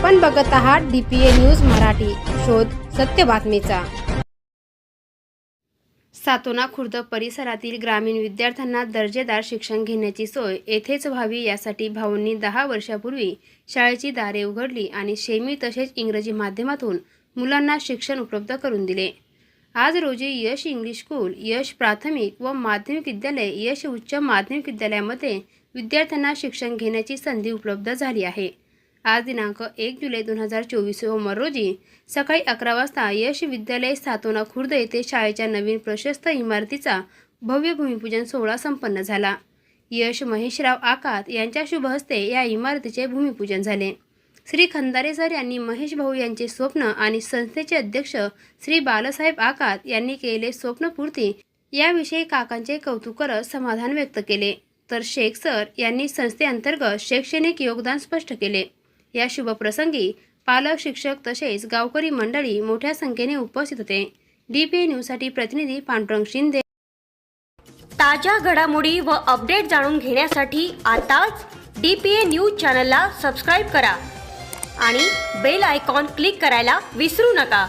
आपण बघत आहात डीपीए न्यूज मराठी. शोध सत्य बातमीचा. सातोना खुर्द परिसरातील ग्रामीण विद्यार्थ्यांना दर्जेदार शिक्षण घेण्याची सोय येथेच व्हावी यासाठी भाऊंनी दहा वर्षापूर्वी शाळेची दारे उघडली आणि शेमी तसेच इंग्रजी माध्यमातून मुलांना शिक्षण उपलब्ध करून दिले. आज रोजी यश इंग्लिश स्कूल यश प्राथमिक व माध्यमिक विद्यालय यश उच्च माध्यमिक विद्यालयामध्ये विद्यार्थ्यांना शिक्षण घेण्याची संधी उपलब्ध झाली आहे. आज दिनांक एक जुलै दोन हजार चोवीस सोमवार रोजी सकाळी अकरा वाजता यश विद्यालय सातोना खुर्द येथे शाळेच्या नवीन प्रशस्त इमारतीचा भव्य भूमिपूजन सोहळा संपन्न झाला. यश महेशराव आकात यांच्या शुभ हस्ते या इमारतीचे भूमिपूजन झाले. श्री खंदारे सर यांनी महेश भाऊ यांचे स्वप्न आणि संस्थेचे अध्यक्ष श्री बालासाहेब आकात यांनी केले स्वप्नपूर्ती याविषयी काकांचे कौतुक करत समाधान व्यक्त केले. तर शेख सर यांनी संस्थेअंतर्गत शैक्षणिक योगदान स्पष्ट केले. या शुभप्रसंगी पालक शिक्षक तसेच गावकरी मंडळी मोठ्या संख्येने उपस्थित होते. डीपीए न्यूजसाठी प्रतिनिधी पांडुरंग शिंदे. ताज्या घडामोडी व अपडेट जाणून घेण्यासाठी आताच डी पी ए न्यूज चॅनलला सबस्क्राईब करा आणि बेल आयकॉन क्लिक करायला विसरू नका.